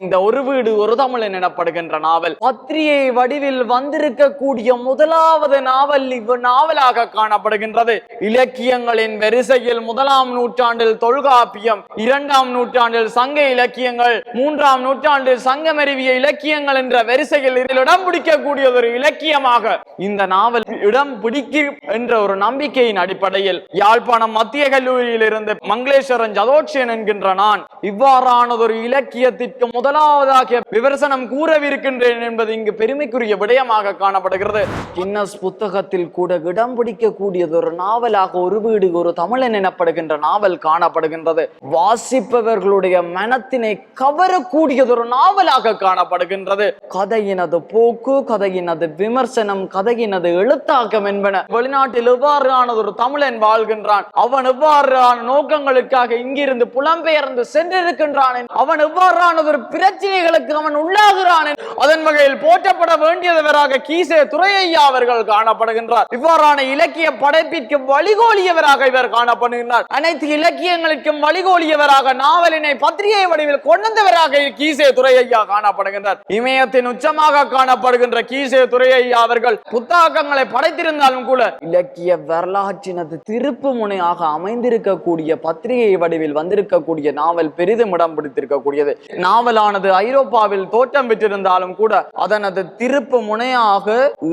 இந்த ஒரு வீடு ஒரு தமிழன் எனப்படுகின்ற நாவல். பத்திரிகை வடிவில் வந்திருக்கக்கூடிய முதலாவது நாவல் இவ் நாவலாக காணப்படுகின்றது. இலக்கியங்களின் வரிசையில் முதலாம் நூற்றாண்டில் தொல்காப்பியம் இரண்டாம் நூற்றாண்டில் சங்க இலக்கியங்கள் மூன்றாம் நூற்றாண்டில் சங்கமருவிய இலக்கியங்கள் என்ற வரிசையில் இதில் இடம் பிடிக்கக்கூடிய ஒரு இலக்கியமாக இந்த நாவல் இடம் பிடிக்கும் என்ற ஒரு நம்பிக்கையின் அடிப்படையில் யாழ்ப்பாணம் மத்திய கல்லூரியில் இருந்து மங்களேஸ்வரன் ஜதோட்சியன் என்கின்ற நான் இவ்வாறானதொரு இலக்கியத்திற்கு முதல் முதலாவதாக விமர்சனம் கூறவிருக்கின்றேன் என்பது இங்கு பெருமைக்குரிய விடயமாக காணப்படுகிறது. கின்னஸ் புத்தகத்தில் கூட இடம் பிடிக்கக்கூடியது ஒரு நாவலாக ஒரு வீடு ஒரு தமிழன் எனப்படுகின்ற நாவல் காணப்படுகின்றது. வாசிப்பவர்களுடைய மனத்தினை கவரக்கூடியது ஒரு நாவலாக காணப்படுகின்றது. கதையினது போக்கு கதையினது விமர்சனம் கதையினது எழுத்தாக்கம் என்பன. வெளிநாட்டில் எவ்வாறானதொரு தமிழன் வாழ்கின்றான்? அவன் எவ்வாறான நோக்கங்களுக்காக இங்கிருந்து புலம்பெயர்ந்து சென்றிருக்கின்றான்? அவன் எவ்வாறானதொரு பிரச்சனைகளுக்கு அவன் உள்ளாகிறான் அதன் வகையில் போற்றப்பட வேண்டியவராக கீசே துறையா அவர்கள் காணப்படுகின்றார். இவ்வாறான இலக்கிய படைப்பிற்கு வழிகோலியவராக இவர் காணப்படுகின்றார். அனைத்து இலக்கியங்களுக்கும் வழிகோலியவராக நாவலினை பத்திரிகை வடிவில் கொண்டவராக கீசே துறையா காணப்படுகின்றார். இமயத்தின் உச்சமாக காணப்படுகின்ற கீசே துறையா அவர்கள் புத்தகங்களை படைத்திருந்தாலும் கூட இலக்கிய வரலாற்றினது திருப்பு முனையாக அமைந்திருக்கக்கூடிய பத்திரிகை வடிவில் வந்திருக்கக்கூடிய நாவல் பெரிதும் இடம் பிடித்திருக்கக்கூடியது. நாவலான நாவலானது ஐரோப்பாவில் தோற்றம் பெற்றிருந்தாலும் கூட அதனது திருப்பு முனையாக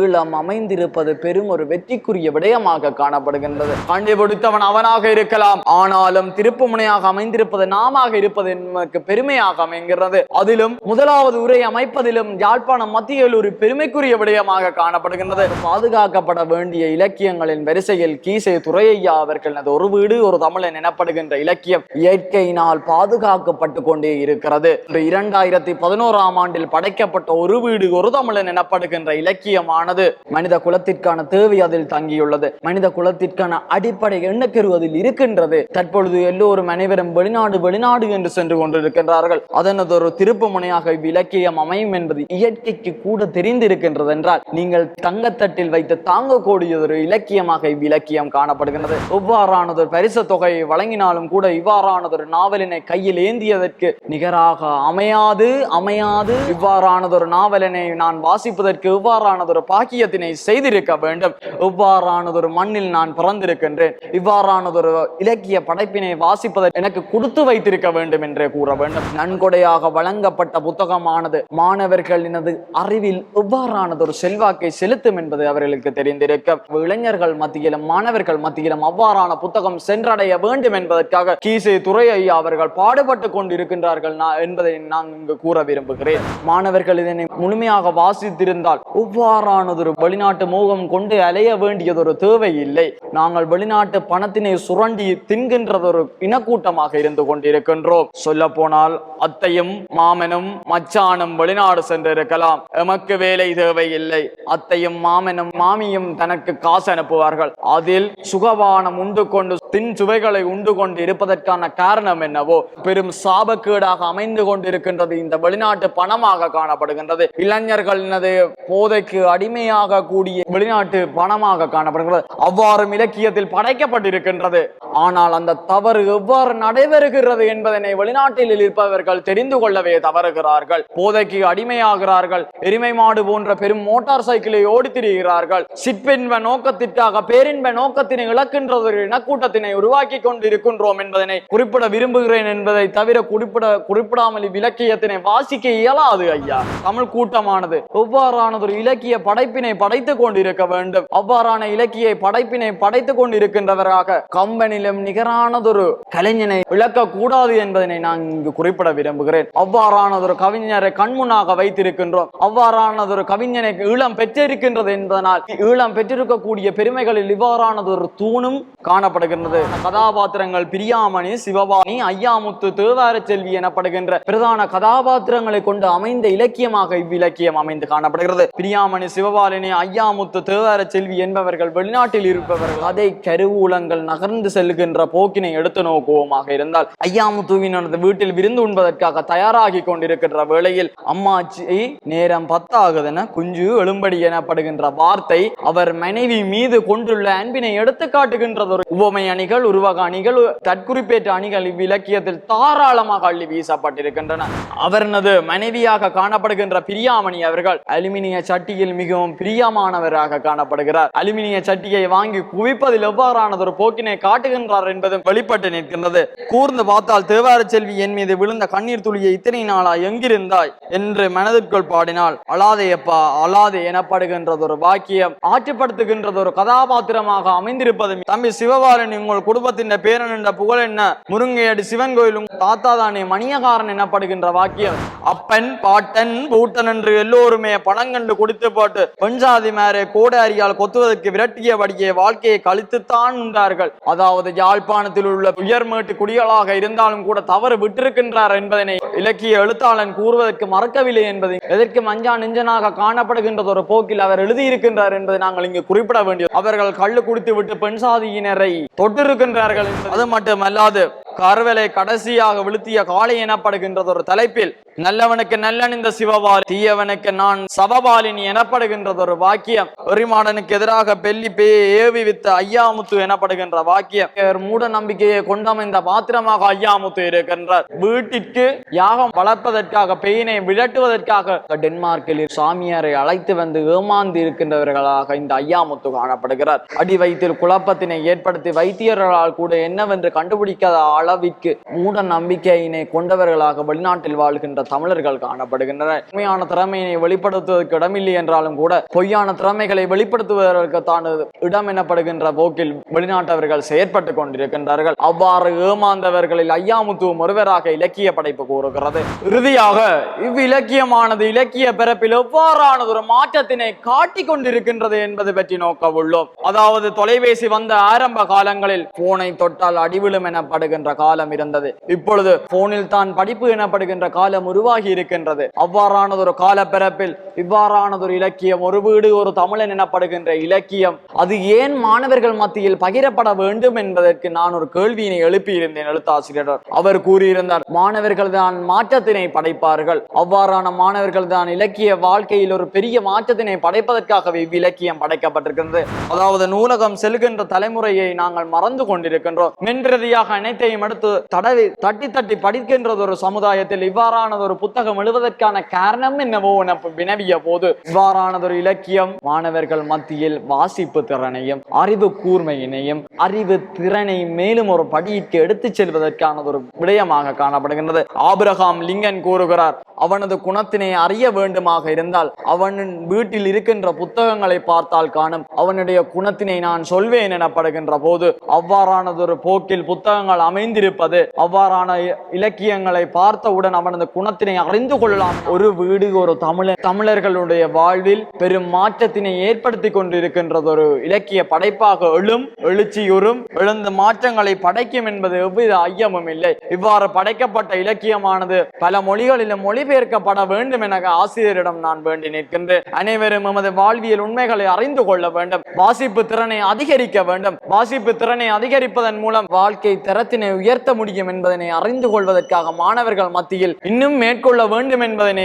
ஈழம் அமைந்திருப்பது பெரும் ஒரு வெற்றிக்குரிய விடயமாக காணப்படுகின்றது. கண்டுபிடித்தவன் அவனாக இருக்கலாம். ஆனாலும் திருப்பு முனையாக அமைந்திருப்பது நாமாக இருப்பது நமக்கு பெருமையாக அமைகிறது அதிலும் முதலாவது உரை அமைப்பதிலும் யாழ்ப்பாணம் மத்தியில் ஒரு பெருமைக்குரிய விடயமாக காணப்படுகின்றது. பாதுகாக்கப்பட வேண்டிய இலக்கியங்களின் வரிசையில் கீசே துரையையா அவர்கள் ஒரு வீடு ஒரு தமிழன் எனப்படுகின்ற இலக்கியம் இயற்கையினால் பாதுகாக்கப்பட்டு கொண்டே இருக்கிறது. இரண்டு இரண்டாயிரத்தி பதினோராம் ஆண்டில் படைக்கப்பட்ட ஒரு வீடு ஒரு தமிழன் எனப்படுகின்ற இலக்கியமானது. மனித குலத்திற்கான தேவை அதில் தங்கியுள்ளது. மனித குலத்திற்கான அடிப்படை எண்ணக்கரு அதில் இருக்கின்றது. தற்பொழுது எல்லோரும் அனைவரும் வெளிநாடு வெளிநாடு என்று சென்று கொண்டிருக்கின்றார்கள். அதனது ஒரு திருப்பு முனையாக இவ்விலக்கியம் அமையும் என்பது இயற்கைக்கு கூட தெரிந்திருக்கின்றது என்றால் நீங்கள் தங்கத்தட்டில் வைத்து தாங்கக்கூடிய ஒரு இலக்கியமாக இவ்விலக்கியம் காணப்படுகின்றது. எவ்வாறானதொரு பரிசு தொகையை வழங்கினாலும் கூட இவ்வாறானதொரு நாவலினை கையில் ஏந்தியதற்கு நிகராக அமைய அமையாது அமையாது. இவ்வாறானதொரு நாவலினை நான் வாசிப்பதற்கு இவ்வாறானதொரு பாக்கியத்தினை செய்திருக்க வேண்டும். இவ்வாறானதொரு மண்ணில் நான் பிறந்திருக்கின்றேன். இவ்வாறானதொரு இலக்கிய படைப்பினை வாசிப்பதற்கு எனக்கு கொடுத்து வைத்திருக்க வேண்டும் என்றே கூற வேண்டும். நன்கொடையாக வழங்கப்பட்ட புத்தகமானது மாணவர்களினது அறிவில் எவ்வாறானதொரு செல்வாக்கை செலுத்தும் என்பது அவர்களுக்கு தெரிந்திருக்க இளைஞர்கள் மத்தியிலும் மாணவர்கள் மத்தியிலும் அவ்வாறான புத்தகம் சென்றடைய வேண்டும் என்பதற்காக கீசே துறை ஐயா அவர்கள் பாடுபட்டு கொண்டிருக்கின்றார்கள் என்பதை நான் இங்கு கூற விரும்புகிறேன். மாணவர்கள் இதனை முழுமையாக வாசித்திருந்தால் எவ்வாறானதொரு வெளிநாட்டு மோகம் கொண்டு அலைய வேண்டியதொரு தேவை இல்லை நாங்கள் வெளிநாட்டு பணத்தினை சுரண்டி தின்கின்றதொரு இனக்கூட்டமாக இருந்து கொண்டிருக்கின்றோம். சொல்ல போனால் அத்தையும் மாமனும் மச்சானும் வெளிநாடு சென்றிருக்கலாம். எமக்கு வேலை தேவையில்லை. அத்தையும் மாமனும் மாமியும் தனக்கு காசு அனுப்புவார்கள். அதில் சுகவானம் உண்டு கொண்டு தின் சுவைகளை உண்டு கொண்டு இருப்பதற்கான காரணம் என்னவோ பெரும் சாபக்கேடாக அமைந்து இருக்கின்றது. இந்த வெளிநாட்டு பணமாக காணப்படுகின்றது. இளைஞர்களினது போதைக்கு அடிமையாக கூடிய வெளிநாட்டு பணமாக காணப்படுகின்றது. அவ்வாறும் இலக்கியத்தில் படைக்கப்பட்டிருக்கின்றது. ஆனால் அந்த தவறு எவ்வாறு நடைபெறுகிறது என்பதனை வெளிநாட்டில் இருப்பவர்கள் தெரிந்து கொள்ளவே தவறுகிறார்கள். போதைக்கு அடிமையாகிறார்கள். எருமை மாடு போன்ற பெரும் மோட்டார் சைக்கிளை ஓடித்திரிகிறார்கள். சிற்பின்ப நோக்கத்திற்காக பேரின்ப நோக்கத்தினை இழக்கின்ற இனக்கூட்டத்தினை உருவாக்கி கொண்டு இருக்கின்றோம் என்பதனை குறிப்பிட விரும்புகிறேன் என்பதை தவிர குறிப்பிட குறிப்பிடாமல் விளக்க இலக்கியத்தினை வாசிக்க இயலாது ஐயா. தமிழ் கூட்டமானது எவ்வாறானது ஒரு இலக்கிய படைப்பினை படைத்துக் கொண்டிருக்க வேண்டும்? அவ்வாறான இலக்கிய படைப்பினை படைத்துக் கொண்டிருக்கின்றவராக கம்பனிலும் நிகரானதொரு கலைஞனை இழக்க கூடாது என்பதனை நான் இங்கு குறிப்பிட விரும்புகிறேன். அவ்வாறானதொரு கவிஞரை கண்முன்னாக வைத்திருக்கின்றோம். அவ்வாறானதொரு கவிஞனை ஈழம் பெற்றிருக்கின்றது என்பதனால் ஈழம் பெற்றிருக்கக்கூடிய பெருமைகளில் இவ்வாறானதொரு தூணும் காணப்படுகின்றது. கதாபாத்திரங்கள் பிரியாமணி சிவபாணி ஐயாமுத்து தேவார செல்வி எனப்படுகின்ற பிரதான கதாபாத்திரங்களை கொண்டு அமைந்த இலக்கியமாக இவ்விலக்கியம் அமைந்து காணப்படுகிறது. பிரியாமணி சிவபாலினி ஐயாமுத்து தேவார செல்வி என்பவர்கள் வெளிநாட்டில் இருப்பவர்கள் அதை கருவூலங்கள் நகர்ந்து செல்கின்ற போக்கினை எடுத்து நோக்குவோமாக இருந்தால் ஐயாமுத்துவினது வீட்டில் விருந்து உண்பதற்காக தயாராகி கொண்டிருக்கின்ற வேளையில் அம்மாச்சி நேரம் பத்தாகுதென குஞ்சு எழும்படி எனப்படுகின்ற வார்த்தை அவர் மனைவி மீது கொண்டுள்ள அன்பினை எடுத்து காட்டுகின்றது ஒரு உவமை அணிகள் உருவக அணிகள் தற்குறிப்பேற்ற அணிகள் இவ்விலக்கியத்தில் தாராளமாக அள்ளி வீசப்பட்டிருக்கின்றன. அவரது மனைவியாக காணப்படுகின்ற பிரியாமணி அவர்கள் அலுமினிய சட்டியில் மிகவும் பிரியமானவராக காணப்படுகிறார். அலுமினிய சட்டியை வாங்கி குவிப்பதில் எவ்வாறானதொரு போக்கினை காட்டுகின்றார் என்பதும் வெளிப்பட்டு நிற்கின்றது. கூர்ந்து பார்த்தால் தேவார செல்வி என் மீது விழுந்த கண்ணீர் துளியை இத்தனை நாளா எங்கிருந்தாய் என்று மனதிற்குள் பாடினாள் அழாதேயப்பா அழாதே எனப்படுகின்றதொரு வாக்கியம் ஆற்றுப்படுத்துகின்றதொரு கதாபாத்திரமாக அமைந்திருப்பதும் தம்பி சிவபாலன் உங்கள் குடும்பத்தின் பேரன் என்ற புகழ் என்ன? முருங்கையடி சிவன் கோயிலும் தாத்தா தானே மணியகாரன் எனப்படுகின்ற வாக்கியம். அப்பன் பாட்டன் பூட்டன் என்று எல்லோருமே பணம் கண்டு கொடுத்து போட்டு பெண்சாதி மேரே கோடாரியால் கொத்துவதற்கு விரட்டியபடியே வாழ்க்கையை கழித்துத்தான் உண்டார்கள். அதாவது யாழ்ப்பாணத்தில் உள்ள உயர்மேட்டு குடிகளாக இருந்தாலும் கூட தவறு விட்டிருக்கின்றார் என்பதனை இலக்கிய எழுத்தாளன் கூறுவதற்கு மறக்கவில்லை என்பதை எதற்கு மஞ்சா நெஞ்சனாக காணப்படுகின்றது ஒரு போக்கில் அவர் எழுதியிருக்கின்றார் என்பதை நாங்கள் இங்கு குறிப்பிட வேண்டியது. அவர்கள் கள்ளு குடித்து விட்டு பெண் சாதியினரை தொட்டிருக்கின்றார்கள். அது மட்டுமல்லாது கருவலை கடைசியாக விழுத்திய காளை எனப்படுகின்றது ஒரு தலைப்பில் நல்லவனுக்கு நல்லன் இந்த சிவபாலி தீயவனுக்கு நான் சபபாலினி எனப்படுகின்றது ஒரு வாக்கியம் பெருமாடனுக்கு எதிராக பெல்லி பே ஏவி வித்த ஐயாமுத்து எனப்படுகின்ற வாக்கியம். மூட நம்பிக்கையை கொண்டமைந்த பாத்திரமாக ஐயாமுத்து இருக்கின்றார். வீட்டிற்கு யாகம் வளர்ப்பதற்காக பெயினை விழட்டுவதற்காக டென்மார்க்கில் சாமியாரை அழைத்து வந்து ஏமாந்து இருக்கின்றவர்களாக இந்த ஐயாமுத்து காணப்படுகிறார். அடி வயிற்றில் குழப்பத்தினை ஏற்படுத்தி வைத்தியர்களால் கூட என்னவென்று கண்டுபிடிக்காத ஆள் அளவிற்கு மூட நம்பிக்கையினை கொண்டவர்களாக வெளிநாட்டில் வாழ்கின்ற தமிழர்கள் காணப்படுகின்றனர். உண்மையான திறமையினை வெளிப்படுத்துவதற்கு இடமில்லை என்றாலும் கூட பொய்யான திறமைகளை வெளிப்படுத்துவதற்கு தான் இடம் எனப்படுகின்ற போக்கில் வெளிநாட்டவர்கள் செயற்பட்டு கொண்டிருக்கின்றார்கள். அவ்வாறு ஏமாந்தவர்களில் ஐயாமுத்துவம் ஒருவராக இலக்கிய படைப்பு கூறுகிறது. இறுதியாக இவ்விலக்கியமானது இலக்கிய பிறப்பில் எவ்வாறானது ஒரு மாற்றத்தினை காட்டிக் கொண்டிருக்கின்றது என்பது பற்றி நோக்க உள்ளோம். அதாவது தொலைபேசி வந்த ஆரம்ப காலங்களில் போனை தொட்டால் அடிவிழும் எனப்படுகின்ற காலம் இருந்தது. இப்பொழுது போனில் தான் படிப்பு எனப்படுகின்ற காலம் உருவாகி இருக்கின்றது. அவ்வாறானதொரு கால பிறப்பில் இவ்வாறானதொரு இலக்கியம் ஒரு வீடு ஒரு தமிழன் எனப்படுகின்ற இலக்கியம் அது ஏன் மாணவர்கள் மத்தியில் பகிரப்பட வேண்டும் என்பதற்கு நான் ஒரு கேள்வியினை எழுப்பியிருந்தேன் எழுத்தாசிரியர். அவர் கூறியிருந்தார் மாணவர்கள் தான் மாற்றத்தினை படைப்பார்கள். அவ்வாறான மாணவர்கள் தான் இலக்கிய வாழ்க்கையில் ஒரு பெரிய மாற்றத்தினை படைப்பதற்காகவே இவ்விலக்கியம் படைக்கப்பட்டிருக்கிறது அதாவது நூலகம் செல்கின்ற தலைமுறையை நாங்கள் மறந்து கொண்டிருக்கின்றோம். மென்றதியாக அனைத்தையும் எடுத்து தடவி தட்டி தட்டி படிக்கின்றது ஒரு சமுதாயத்தில் இவ்வாறானது ஒரு புத்தகம் எழுவதற்கான காரணம் என்னவோ என வினவிய போது இவ்வாறானதொரு இலக்கியம். மாணவர்கள் மத்தியில் வாசிப்பு திறனையும் அறிவு கூர்மையினையும் அறிவு திறனை மேலும் ஒரு படியிற்கு எடுத்து செல்வதற்கான ஒரு விடயமாக காணப்படுகின்றது. ஆபிரகாம் லிங்கன் கூறுகிறார் அவனது குணத்தினை அறிய வேண்டுமாக இருந்தால் அவன் வீட்டில் இருக்கின்ற புத்தகங்களை பார்த்தால் காணும். அவனுடைய குணத்தினை நான் சொல்வேன் எனப்படுகின்ற போது அவ்வாறானதொரு போக்கில் புத்தகங்கள் அமைந்து அமைந்திருப்பது அவ்வாறான இலக்கியங்களை பார்த்தவுடன் அவனது குணத்தினை அறிந்து கொள்ளலாம். ஒரு வீடு ஒரு தமிழர் தமிழர்களுடைய வாழ்வில் பெரும் மாற்றத்தினை ஏற்படுத்தி கொண்டிருக்கின்றது. ஒரு இலக்கிய படைப்பாக எழும் எழுச்சியுறும் எழுந்த மாற்றங்களை படைக்கும் என்பது எவ்வித ஐயமும் இல்லை. இவ்வாறு படைக்கப்பட்ட இலக்கியமானது பல மொழிகளிலும் மொழிபெயர்க்கப்பட வேண்டும் என ஆசிரியரிடம் நான் வேண்டி நிற்கின்றேன். அனைவரும் எமது வாழ்வியல் உண்மைகளை அறிந்து கொள்ள வேண்டும். வாசிப்பு திறனை அதிகரிக்க வேண்டும். வாசிப்பு திறனை அதிகரிப்பதன் மூலம் வாழ்க்கை தரத்தினை உயர்த்த முடியும் என்பதனை அறிந்து கொள்வதற்காக மாணவர்கள் மத்தியில் இன்னும் மேற்கொள்ள வேண்டும் என்பதனை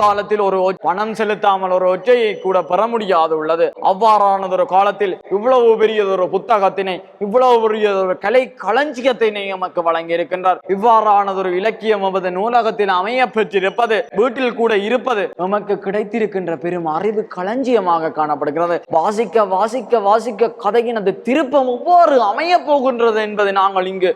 காலத்தில் ஒரு பணம் செலுத்தாமல் ஒரு ஒற்றையை கூட பெற முடியாது உள்ளது. அவ்வாறானதொரு காலத்தில் இவ்வளவு பெரியதொரு புத்தகத்தினை இவ்வளவு பெரியதொரு கலை களஞ்சியத்தினை நமக்கு வழங்கி இருக்கின்றார் இவ்வாறானதொரு இலக்கியம் நமது நூலகத்தில் அமைய பெற்றிருப்பது வீட்டில் கூட இருப்பது நமக்கு கிடைத்திருக்கின்ற பெரும் அறிவு களஞ்சியமாக காணப்படுகிறது. வாசிக்க வாசிக்க வாசிக்க கதையினது திருப்பம் எவ்வாறு அமைய போகின்றது என்பதை நாங்கள் இங்கு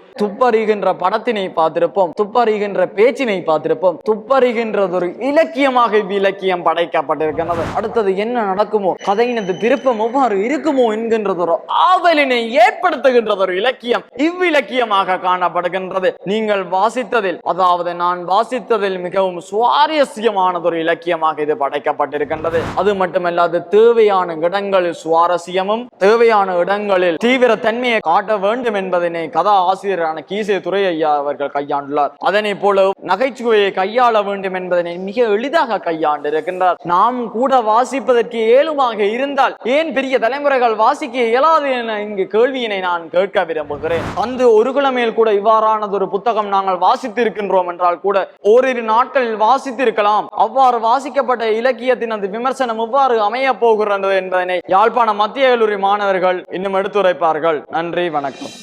துப்பறிகின்ற படத்தினை பார்த்திருப்போம். துப்பறிகின்ற பேச்சினை பார்த்திருப்போம். துப்பறிகின்றது ஒரு இலக்கியமாக இலக்கியம் படைக்கப்பட்டிருக்கிறது அடுத்தது என்ன நடக்குமோ கதையினது திருப்பம் எவ்வாறு இருக்குமோ என்கின்றது ஒரு ஆவலினை ஏற்படுத்துகின்றது ஒரு இலக்கியம் இவ்விலக்கியமாக காணப்படுகின்றது. நீங்கள் வாசித்ததில் அதாவது நான் வாசித்ததில் மிகவும் சுவாரஸ்யமானது ஒரு இலக்கியமாக இது படைக்கப்பட்டிருக்கின்றது. அது மட்டுமல்லாது தேவையான இடங்களில் சுவாரஸ்யமும் தேவையான இடங்களில் தீவிர தன்மையை காட்ட வேண்டும் என்பதனை கதா ஆசிரியரான கீசே துறை ஐயா அவர்கள் கையாண்டுள்ளார். அதனை போல நகைச்சுவையை கையாள வேண்டும் என்பதனை மிக எளிதாக கையாண்டு இருக்கின்றார் நாம் கூட வாசிப்பதற்கு ஏழுமாக இருந்தால் ஏன் பெரிய தலைமுறைகள் வாசிக்க இயலாது என இங்கு கேள்வியினை நான் கேட்க விரும்புகிறேன். அந்த ஒரு கிழமையில் கூட இவ்வாறானது ஒரு புத்தகம் நாங்கள் வாசித்து இருக்கின்றோம் என்றால் கூட ஓரிரு நாட்களில் வாசித்து இருக்கலாம் அவ்வாறு வாசிக்கப்பட்ட இலக்கியத்தின் அந்த விமர்சனம் எவ்வாறு அமைய போகிறது என்பதனை யாழ்ப்பாண மத்திய கல்லூரி மாணவர்கள் இன்னும் எடுத்துரைப்பார்கள். நன்றி வணக்கம்.